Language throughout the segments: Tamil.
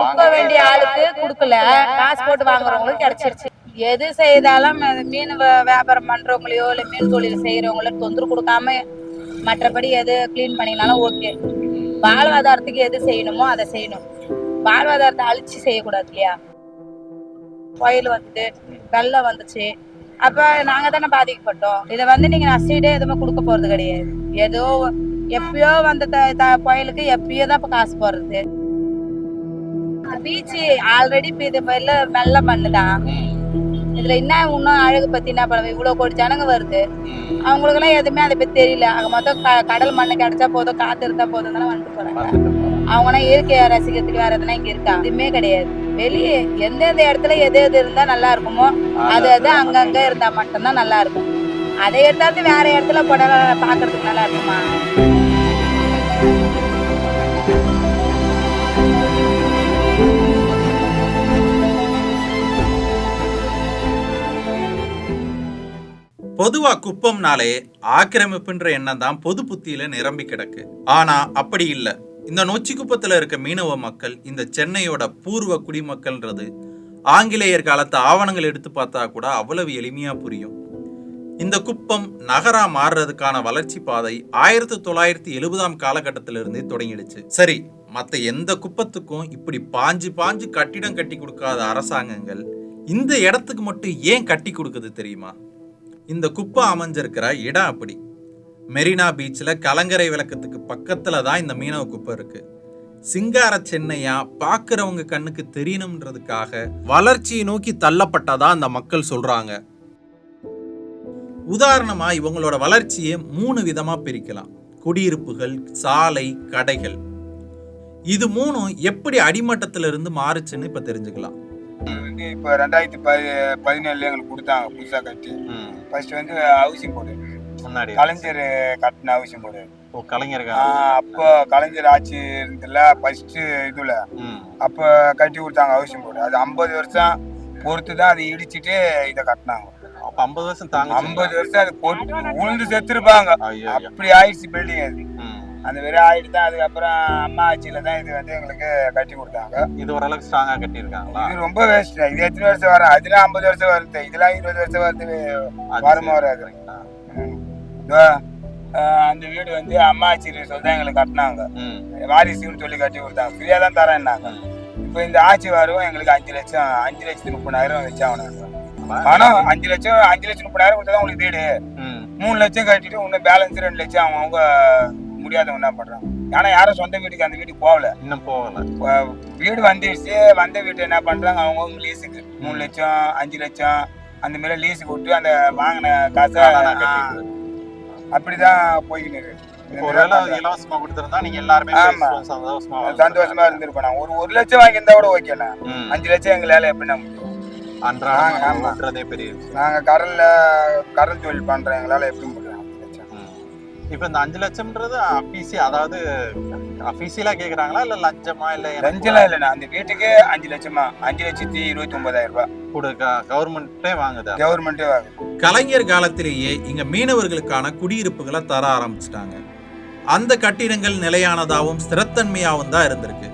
கொடுக்க வேண்டிய ஆளுக்கு கொடுக்கல. காசு போட்டு வாங்குறவங்களுக்கு கிடைச்சிருச்சு. எது செய்தாலும் மீன் வியாபாரம் பண்றவங்களையோ இல்ல மீன் தொழில் செய்யறவங்களோ தொந்தரவு கொடுக்காம மற்றபடி எது க்ளீன் பண்ணினாலும் ஓகே வாழ்வாதாரத்துக்கு எது செய்யணுமோ அதை செய்யணும். வாழ்வாதாரத்தை அழிச்சு செய்யக்கூடாது இல்லையா? புயல் வந்துட்டு வெள்ளம் வந்துச்சு. அப்ப நாங்க தானே பாதிக்கப்பட்டோம். இதை வந்து நீங்க நஷ்டீடே எதுவுமே கொடுக்க போறது கிடையாது. ஏதோ எப்பயோ வந்த த- த- புயலுக்கு எப்பயோ தான் இப்ப காசு போடுறது. பீச் ஆல்ரெடி இப்ப இது வெள்ள வெள்ள மண்ணுதான் இதுல என்ன இன்னும் அழகு பத்தி என்ன பண்ணுவோம் இவ்வளவு கோடி ஜனங்க வருது. அவங்களுக்கு எல்லாம் எதுவுமே அதை பத்தி தெரியல. அங்க மொத்தம் க- கடல் மண்ணு கிடைச்சா போதும் காத்து இருந்தா போதும் தானே வந்துட்டு போறாங்க. அவங்கன்னா இயற்கையை ரசிக்கிறதுக்கு வேற எதுனா இங்க இருக்கா? எதுவுமே கிடையாது. வெளியே எந்தெந்த இடத்துல எது எது இருந்தா நல்லா இருக்குமோ அது அது அங்கங்க இருந்தா மட்டும்தான் நல்லா இருக்கும். அதை எடுத்தாந்து வேற இடத்துல போட பாக்குறதுக்கு நல்லா இருக்குமா? பொதுவா குப்பம்னாலே ஆக்கிரமிப்புன்ற எண்ணம் தான் பொது புத்தியில நிரம்பி கிடக்கு. ஆனா அப்படி இல்ல. இந்த நொச்சி குப்பத்துல இருக்க மீனவ மக்கள் இந்த சென்னையோட பூர்வ குடிமக்கள்ன்றது ஆங்கிலேயர் காலத்து ஆவணங்கள் எடுத்து பார்த்தா கூட அவ்வளவு எளிமையா புரியும். இந்த குப்பம் நகரா மாறுறதுக்கான வளர்ச்சி பாதை ஆயிரத்தி தொள்ளாயிரத்தி எழுபதாம் காலகட்டத்திலிருந்தே தொடங்கிடுச்சு. சரி மற்ற எந்த குப்பத்துக்கும் இப்படி பாஞ்சு பாஞ்சு கட்டிடம் கட்டி கொடுக்காத அரசாங்கங்கள் இந்த இடத்துக்கு மட்டும் ஏன் கட்டி கொடுக்குது தெரியுமா? இந்த குப்பை அமைஞ்சிருக்கிற இடம் அப்படி. மெரினா பீச்சில் கலங்கரை விளக்கத்துக்கு பக்கத்துல தான் இந்த மீனவ குப்பை இருக்கு. சிங்கார சென்னையா பார்க்கறவங்க கண்ணுக்கு தெரியணுன்றதுக்காக வளர்ச்சியை நோக்கி தள்ளப்பட்டதா அந்த மக்கள் சொல்றாங்க. உதாரணமா இவங்களோட வளர்ச்சியை மூணு விதமா பிரிக்கலாம். குடியிருப்புகள் சாலை கடைகள். இது மூணும் எப்படி அடிமட்டத்துல இருந்து மாறுச்சுன்னு இப்ப தெரிஞ்சுக்கலாம். இப்போ ரெண்டாயிரத்தி பதி பதினேழுல எங்களுக்கு கொடுத்தாங்க புதுசாக கட்டி. ஃபர்ஸ்ட் வந்து ஹவுசிங் போர்டு முன்னாடி கலைஞர் கட்டின ஹவுசிங் போர்டு ஓ கலைஞருக்கா அப்போ கலைஞர் ஆட்சி இருந்துல ஃபர்ஸ்ட் இதுல. அப்போ கட்டி கொடுத்தாங்க ஹவுசிங் போர்டு அது ஐம்பது வருஷம் பொறுத்து தான் அதை இடிச்சிட்டு இதை கட்டினாங்க. அப்ப ஐம்பது வருஷம் தாங்க ஐம்பது வருஷம் அது போட்டு உளுந்து செத்துருப்பாங்க. அப்படி ஆயிடுச்சு பில்டிங் அது. அந்த வெறி ஆயிட்டு தான் அதுக்கப்புறம் அம்மா ஆட்சியில தான் இது வந்து எங்களுக்கு கட்டி கொடுத்தாங்க. இது ஓரளவுக்கு ஸ்ட்ராங்கா கட்டியிருக்காங்களா? இது ரொம்ப வேஸ்ட் இது எத்தனை வருஷம் வரும்? அதுல ஐம்பது வருஷம் வருது. இதெல்லாம் இருபது வருஷம் வருது. வருமா வராது. அந்த வீடு வந்து அம்மாச்சி சொல்லி தான் எங்களுக்கு கட்டினாங்க. வாரிசுன்னு சொல்லி கட்டி கொடுத்தாங்க. ஃப்ரீயா தான் தரேன்னாங்க இப்போ இந்த ஆட்சி வரும் எங்களுக்கு அஞ்சு லட்சம் அஞ்சு லட்சத்தி முப்பதாயிரம் வச்சாங்க பணம் அஞ்சு லட்சம் அஞ்சு லட்சம் முப்பதாயிரம் கொடுத்தா தான் உங்களுக்கு வீடு. மூணு லட்சம் கட்டிட்டு இன்னும் பேலன்ஸ் ரெண்டு லட்சம் அவங்க முடியாதவங்க என்ன பண்றாங்க? ஏன்னா யாரும் சொந்த வீட்டுக்கு அந்த வீட்டுக்கு போகல. இன்னும் போகல. வீடு வந்துடுச்சு வந்த வீட்டை என்ன பண்றாங்க? அவங்கவுங்க லீஸுக்கு மூணு லட்சம் அஞ்சு லட்சம் அந்த மாதிரி லீஸுக்கு விட்டு அந்த வாங்கின காசை. அப்படிதான் போய்கிட்டு இருக்கு. இலவசமா கொடுத்திருந்தா நீங்க எல்லாருமே. சந்தோஷமா இருந்திருப்போம் நான் ஒரு ஒரு லட்சம் வாங்கியிருந்தா கூட ஓகேண்ணா. அஞ்சு லட்சம் எங்களால எப்படி முடியும்? பெரிய நாங்க கடல்ல கடல் தொழில் பண்றோம் எங்களால எப்படி இப்ப இந்த அஞ்சு லட்சம்ன்றது அபிசி அதாவது அபிசியலா கேக்குறாங்களா? இல்ல லஞ்சமா? இல்ல லஞ்சம்லாம் இல்லைண்ணா. அந்த வீட்டுக்கு அஞ்சு லட்சமா. அஞ்சு லட்சத்தி இருபத்தி ஒன்பதாயிரம் ரூபாய். கொடுக்க கவர்மெண்ட்டே வாங்குதா? கவர்மெண்ட்டே வாங்குது. கலைஞர் காலத்திலேயே இங்க மீனவர்களுக்கான குடியிருப்புகளை தர ஆரம்பிச்சிட்டாங்க. அந்த கட்டிடங்கள் நிலையானதாகவும் ஸ்திரத்தன்மையாகவும் தான் இருந்திருக்கு.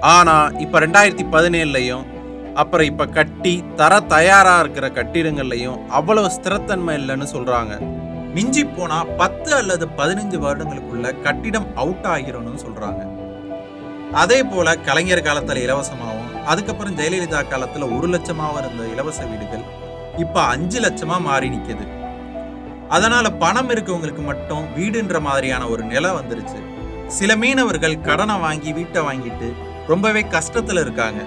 ஆனா இப்ப ரெண்டாயிரத்தி பதினேழுலையும் அப்புறம் இப்ப கட்டி தர தயாரா இருக்கிற கட்டிடங்கள்லையும் அவ்வளவு ஸ்திரத்தன்மை இல்லைன்னு சொல்றாங்க. மிஞ்சி போனா பத்து அல்லது பதினஞ்சு வருடங்களுக்குள்ள கட்டிடம் அவுட் ஆகிரும்னு சொல்றாங்க. அதே போல கலைஞர் காலத்துல இலவசமாகவும் அதுக்கப்புறம் ஜெயலலிதா காலத்துல ஒரு லட்சமாகவும் இருந்த இலவச வீடுகள் இப்ப அஞ்சு லட்சமா மாறி நிக்குது. அதனால பணம் இருக்கவங்களுக்கு மட்டும் வீடுன்ற மாதிரியான ஒரு நிலை வந்துருச்சு. சில மீனவர்கள் கடனை வாங்கி வீட்டை வாங்கிட்டு ரொம்பவே கஷ்டத்துல இருக்காங்க.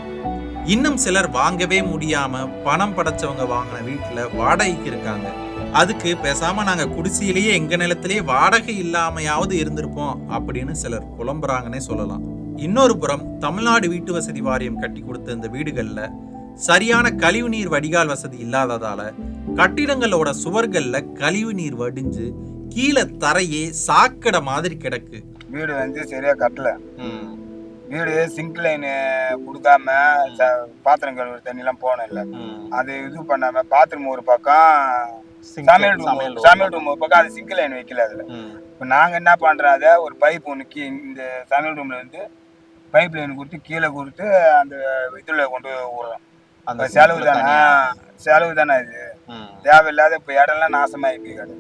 இன்னும் சிலர் வாங்கவே முடியாம பணம் படைச்சவங்க வாங்கின வீட்டுல வாடகைக்கு இருக்காங்க. அதுக்கு பேசாம நாங்க குடிசையிலேயே எங்க நிலத்திலேயே வாடகை இல்லாமையாவது இருந்திருப்போம் அப்படின்னு சிலர் புலம்புறாங்கன்னே சொல்லலாம். இன்னொரு புறம் தமிழ்நாடு வீட்டு வசதி வாரியம் கட்டி கொடுத்த இந்த வீடுகள்ல சரியான கழிவுநீர் வடிகால் வசதி இல்லாததால கட்டிடங்களோட சுவர்கள்ல கழிவு நீர் வடிஞ்சு கீழே தரையே சாக்கடை மாதிரி கிடக்கு. வீடு வந்து சரியா கட்டல. வீடு சிங்க் லைன் கொடுக்காம பாத்திரம் கழுவுற தண்ணிலாம் போகணும் இல்லை. அது இது பண்ணாம பாத்ரூம் ஒரு பக்கம் சமையல் ரூம் சமையல் ரூம் ஒரு பக்கம் அது சிங்க் லைன் வைக்கல அதுல. இப்போ நாங்க என்ன பண்றோம் அதை ஒரு பைப் ஒன்று கீ இந்த சமையல் ரூம்ல இருந்து பைப் லைன் கொடுத்து கீழே கொடுத்து அந்த இதுல கொண்டு விடுறோம் அந்த செலவு தானே. செலவு தானே இது. தேவையில்லாத இப்போ இடம்லாம் நாசமாகி போய் கிடக்கு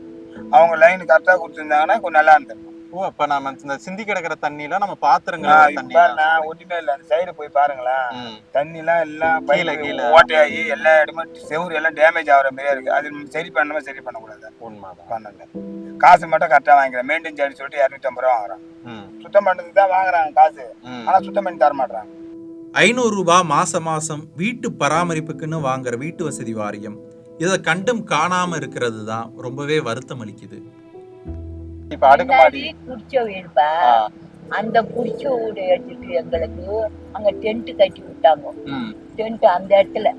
அவங்க லைன் கரெக்டாக கொடுத்துருந்தாங்கன்னா கொஞ்சம் நல்லா இருந்திருக்கும். ஓ அப்ப நாம இந்த சிந்தி கிடக்குற தண்ணியில நம்ம தண்ணி பாருண்ணா, ஒண்ணுமே இல்லை அந்த சைடு போய் பாருங்களேன். ம். தண்ணிலாம் எல்லாம் கீழே, கீழே. ஓட்டையாகி எல்லா இடமும் செவுரு எல்லாம் டேமேஜ் ஆகிற மாதிரியா இருக்கு. அது நம்ம சரி பண்ணணுமா சரி பண்ணக்கூடாது? உண்மைதான். பண்ணல காசு மட்டும் கரெக்டாக வாங்கிக்கிறேன். மெயின்டைன் சார்ஜ் சொல்லிட்டு இரநூத்தம்பது ரூபா வாங்குறான். சுத்தம் பண்ணுறதுக்கு தான் வாங்குறாங்க காசு. ம். ஆனால் சுத்தம் பண்ணி தர மாட்றாங்க ஐநூறு ரூபாய் மாசம் மாசம் வீட்டு பராமரிப்புக்குன்னு வாங்குற வீட்டு வசதி வாரியம். இதை கண்டும் காணாம இருக்கிறது தான் ரொம்பவே வருத்தம் அளிக்குது இப்ப அடுக்குமாடி முன்னாடி குடிச்ச வீடுப்பா. அந்த குடிச்ச வீடு எடுத்துட்டு எங்களுக்கு அங்க டென்ட் கட்டி விட்டாங்க. டென்ட் அந்த இடத்துல.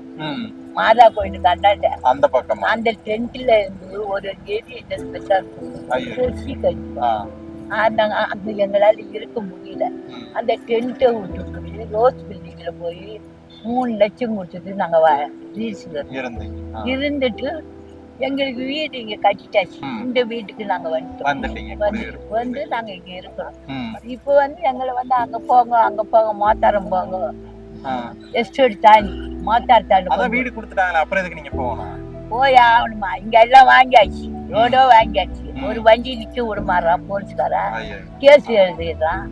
மாதா கோயிலுக்கு அண்டாண்ட அந்த பக்கமா அந்த டென்ட்ல இருந்து ஒரு ஏரி ஸ்பெஷல். கொசி கட்டி. நாங்க அந்த எங்களால இருக்க முடியல. அந்த டென்ட்டை விட்டுட்டு ரோஸ் பில்டிங்ல போய் மூணு லட்சம் கொடுத்துட்டு நாங்க. இருந்துட்டு எங்களுக்கு வீடு இங்க கட்டிட்டாச்சு. இந்த வீட்டுக்கு நாங்க வந்துட்டோம். வந்து நாங்க இங்க இருக்கிறோம். இப்போ வந்து எங்களை வந்து அங்க போங்க அங்க போங்க மாத்தாரம் போங்க. எஸ்டேட் தாண்டி மாத்தார் தாண்டி. வீடு கொடுத்துட்டாங்களே அப்புறம் எதுக்கு நீங்க போகணும்? போய் ஆகணுமா? இங்க எல்லாம் வாங்கியாச்சு. ரோடோ வாங்கியாச்சு. ஒரு வண்டி நிக்க விடுமாறான் போலீஸ்காரன். கேஸ் எழுதிடுறான்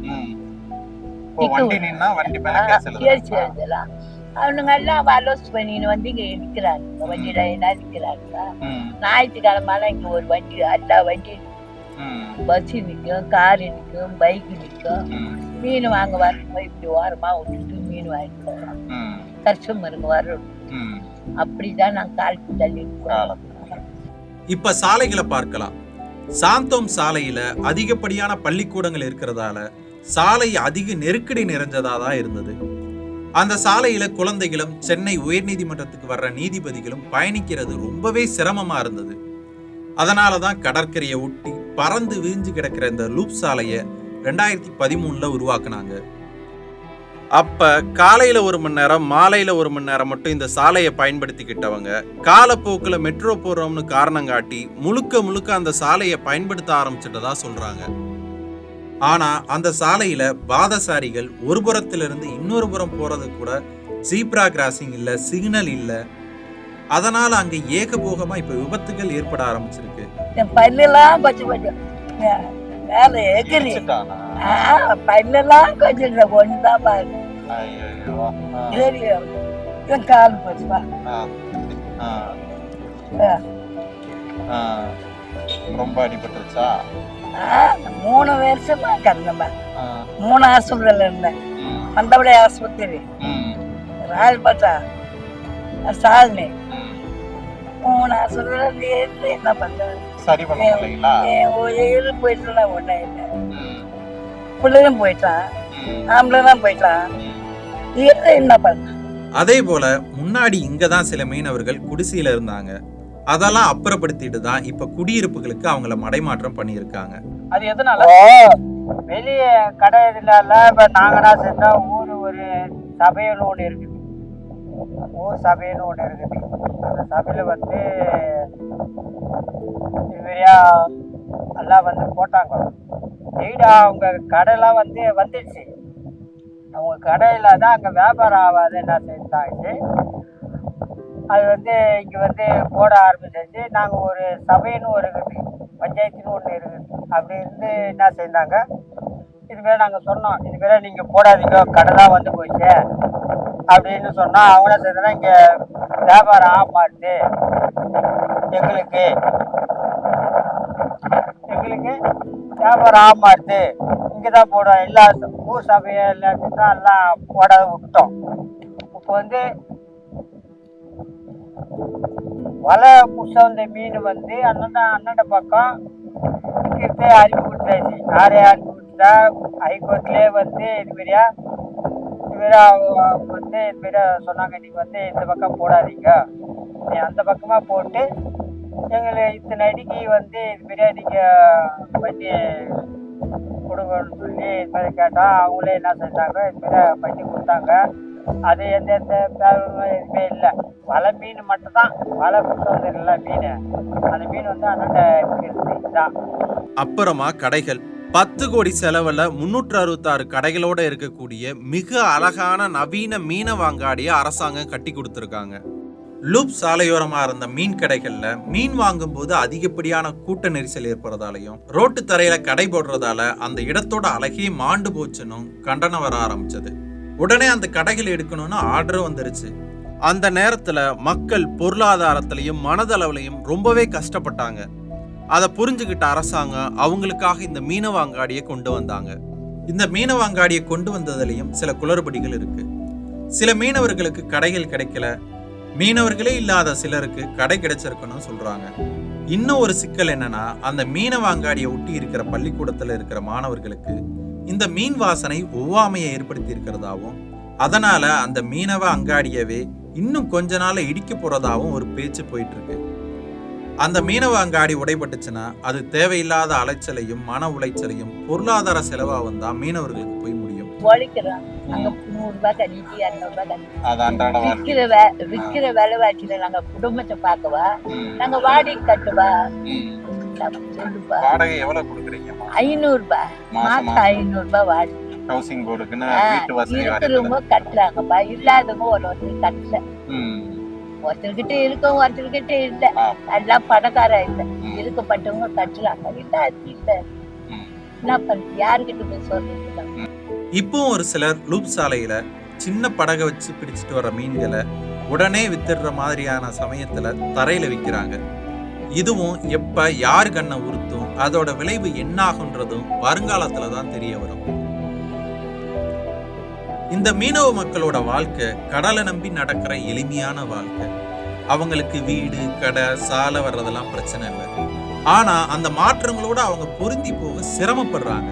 கேஸ். எழுதலாம் அவனுங்க எல்லாம் அலோஸ் பண்ணின்னு வந்து இங்க நிக்கிறாங்க வண்டியில என்ன நிக்கிறாங்க ம். ஞாயிற்றுக்கிழமை இங்க ஒரு வண்டி எல்லா வண்டி. பஸ் நிற்கும் காரு நிற்கும் பைக்கு நிற்கும். மீன் வாங்க வரணும் இப்படி ஓரமா விட்டுட்டு மீன் வாங்கிட்டு போகிறோம் ம். கஸ்டமருக்கு வரும் ம். அப்படிதான் நான் கால் தள்ளி. இப்ப சாலைகளை பார்க்கலாம் சாந்தோம் சாலையில அதிகப்படியான பள்ளிக்கூடங்கள் இருக்கிறதால சாலை அதிக நெருக்கடி நிறைஞ்சதா தான் இருந்தது அந்த சாலையில குழந்தைகளும் சென்னை உயர்நீதிமன்றத்துக்கு வர்ற நீதிபதிகளும் பயணிக்கிறது ரொம்பவே சிரமமா இருந்தது. அதனால தான் கடற்கரையை ஒட்டி பறந்து விரிஞ்சு கிடக்கிற இந்த லூப் சாலையை ரெண்டாயிரத்தி பதிமூணுல உருவாக்குனாங்க. அப்ப காலையில ஒரு மணி நேரம் மாலையில ஒரு மணி நேரம் மட்டும் இந்த சாலையை பயன்படுத்திக்கிட்டவங்க காலப்போக்கில் மெட்ரோ போறோம்னு காரணம் காட்டி முழுக்க முழுக்க அந்த சாலையை பயன்படுத்த ஆரம்பிச்சிட்டதா சொல்றாங்க. ஆனா அந்த சாலையில பாதசாரிகள் ஒரு புறத்திலிருந்து இன்னொரு புறம் போறது கூட ஜீப்ரா கிராசிங் இல்ல சிக்னல் இல்ல அதனால அங்க ஏகபோகமா இப்ப விபத்துகள் ஏற்பட ஆரம்பிச்சிருக்கு பல்லெல்லாம் மேல எகிரி இடிச்சிட்டானா? பல்லெல்லாம் கொஞ்சம் ஒண்ணுதான் பாரு கால் போச்சுப்பா ஆ. ஆ. ஆ. ஆ. ரொம்ப அடிபட்டுருச்சா? மூணு வருஷமா கறந்தம்மா ஆ. மூணு ஆஸ்பத்திரியில் இருந்தேன். ம். மந்தபடி ஆஸ்பத்திரி. ராஜ்பட்டா சாலினி. மூணு ஆஸ்பத்திரியில் இருந்து என்ன பண்ணுறேன் சரி பண்ண போயிட்டுலாம் ஒன்றும் இல்லை. பிள்ளையும் போயிட்டான். ஆம்பளை தான் போயிட்டான். என்ன பண்ண? அதே போல முன்னாடி இங்க தான் சில மீனவர்கள் குடிசையில இருந்தாங்க. அதெல்லாம் அப்புறப்படுத்திட்டு தான் இப்ப குடியிருப்புகளுக்கு அவங்கள மடைமாற்றம் பண்ணியிருக்காங்க. அது எதனால? வெளியே கடை இதில் இப்போ நாங்கனா செஞ்சா ஊர் ஒரு சபைன்னு ஒன்று இருக்குது ஊர் சபைன்னு ஒன்று இருக்குது அந்த சபையில் வந்து இதுமாரியா எல்லாம் வந்து போட்டாங்க. வீடு அவங்க கடைலாம் வந்து வந்துடுச்சு அவங்க கடையில் தான் அங்கே வியாபாரம் ஆகாது என்ன செஞ்சாச்சு அது வந்து இங்கே வந்து போட ஆரம்பிச்சிருந்து நாங்கள் ஒரு சபைன்னு ஒரு இருக்குது பஞ்சாயத்துன்னு ஒன்று இருக்குது. அப்படி இருந்து என்ன செஞ்சாங்க? பேர் நாங்கள் சொன்னோம். இதுமாரி நீங்கள் போடாதீங்க கடை தான் வந்து போச்சு அப்படின்னு சொன்னால் அவங்க சேர்ந்தனா இங்கே வியாபாரம் ஆக எங்களுக்கு எங்களுக்கு வியாபாரம் ஆக இங்கே தான் போடுவோம். எல்லா ஊர் சபையை எல்லாத்தையும் தான் எல்லாம் போடாத விட்டோம். இப்போ வந்து வலை புதுசா வந்த மீன் வந்து அண்ணன் அண்ணன் பக்கம் விற்கிறது அறிவு கொடுத்தாச்சு யாரே அறிவு கொடுத்தா ஹைகோர்ட்லேயே வந்து இதுமாரியா இதுமாரி அவங்க வந்து இதுமாரி சொன்னாங்க நீங்கள் வந்து இந்த பக்கம் போடாதீங்க. நீ அந்த பக்கமாக போட்டு எங்களை இத்தனை அடிக்கு வந்து இதுமாரியா நீங்கள் பண்ணி கொடுங்கன்னு சொல்லி இதுமாரி கேட்டால் அவங்களே என்ன செஞ்சாங்க இதுமாரி பண்ணி கொடுத்தாங்க. அது எந்த எந்த பேரும் எதுவுமே இல்லை. வலை மீன் மட்டும்தான் வலை புத்தகம் தெரியல மீன். அந்த மீன் வந்து அண்ணன் அப்புறமா கடைகள். பத்து கோடி செலவில் முன்னூற்று அறுபத்தாறு கடைகளோட இருக்கக்கூடிய மிக அழகான நவீன மீனவாங்காடியை அரசாங்கம் கட்டி கொடுத்துருக்காங்க. லூப் சாலையோரமாக இருந்த மீன் கடைகளில் மீன் வாங்கும்போது அதிகப்படியான கூட்ட நெரிசல் ஏற்படுறதாலையும் ரோட்டு தரையில் கடை போடுறதால அந்த இடத்தோட அழகே மாண்டு போச்சுன்னு கண்டனம் வர ஆரம்பிச்சது. உடனே அந்த கடைகள் எடுக்கணும்னு ஆர்டரும் வந்துருச்சு. அந்த நேரத்துல மக்கள் பொருளாதாரத்திலையும் மனதளவுலையும் ரொம்பவே கஷ்டப்பட்டாங்க. அதை புரிஞ்சுக்கிட்ட அரசாங்கம் அவங்களுக்காக இந்த மீனவ அங்காடியை கொண்டு வந்தாங்க. இந்த மீனவ அங்காடியை கொண்டு வந்ததுலையும் சில குளறுபடிகள் இருக்கு. சில மீனவர்களுக்கு கடைகள் கிடைக்கல. மீனவர்களே இல்லாத சிலருக்கு கடை கிடைச்சிருக்கணும்னு சொல்றாங்க. இன்னும் ஒரு சிக்கல் என்னன்னா அந்த மீனவ அங்காடியை ஒட்டி இருக்கிற பள்ளிக்கூடத்துல இருக்கிற மாணவர்களுக்கு இந்த மீன் வாசனை ஒவ்வாமையை ஏற்படுத்தி இருக்கிறதாவும் அதனால அந்த மீனவ அங்காடியவே இன்னும் கொஞ்ச நாள்ல இடிக்க போறதாவும் ஒரு பேச்சு போயிட்டு இருக்கு அந்த மீனவ அங்காடி உடைபட்டுச்சுன்னா அது தேவையில்லாத அலைச்சலையும் மன உளைச்சலையும் பொருளாதார செலவாகவும் தான் மீனவர்களுக்கு போய் முடியும். விற்கிற வே விற்கிற விலைவாசியில நாங்க குடும்பத்தை பார்க்கவா? நாங்க வாடகை கட்டுவா? வாடகை எவ்வளவு கொடுக்குறீங்கம்மா ஐநூறு ரூபாய் மாசமா மாசம். ஐநூறு ரூபாய் வாடகை ஹவுசிங் போர்டுக்குன்னு வீட்டு வசதி இருக்கிறவங்க கட்டுறாங்கப்பா. இல்லாதவங்க ஒரு ஒருத்தர் கட்டல. ஒருத்தர்கிட்ட இருக்கும் ஒருத்தர்கிட்ட இல்ல. எல்லாம் பணக்கார இல்ல. இருக்கப்பட்டவங்க கட்டுறாங்க. இல்ல அது இல்ல. என்ன பண்றது யாருக்கிட்ட போய் சொல்றது இப்பவும் ஒரு சிலர் லூப் சாலையில சின்ன படகை வச்சு பிடிச்சிட்டு வர மீன்களை உடனே வித்துடுற மாதிரியான சமயத்துல தரையில விற்கிறாங்க இதுவும் எப்ப யார் கண்ணை உறுத்தும் அதோட விளைவு என்னாகுன்றதும் வருங்காலத்துல தான் தெரிய வரும். இந்த மீனவ மக்களோட வாழ்க்கை கடலை நம்பி நடக்கிற எளிமையான வாழ்க்கை. அவங்களுக்கு வீடு கடை சாலை வர்றதெல்லாம் பிரச்சனை இல்லை. ஆனா அந்த மாற்றங்களோட அவங்க பொருந்தி போக சிரமப்படுறாங்க.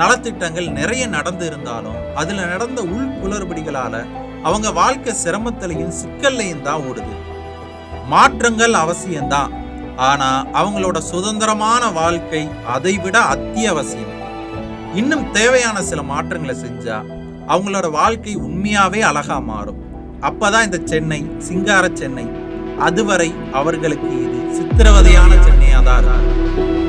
நலத்திட்டங்கள் நிறைய நடந்து இருந்தாலும் அதுல நடந்த உள் குளறுபடிகளால அவங்க வாழ்க்கை சிரமத்திலையும் சிக்கல்லையும் தான் ஓடுது. மாற்றங்கள் அவசியம்தான். ஆனா அவங்களோட சுதந்திரமான வாழ்க்கை அதை விட அத்தியாவசியம். இன்னும் தேவையான சில மாற்றங்களை செஞ்சா அவங்களோட வாழ்க்கை உண்மையாவே அழகா மாறும். அப்பதான் இந்த சென்னை சிங்கார சென்னை அதுவரை அவர்களுக்கு இது சித்திரவதையான சென்னையா தான் இருக்கும்.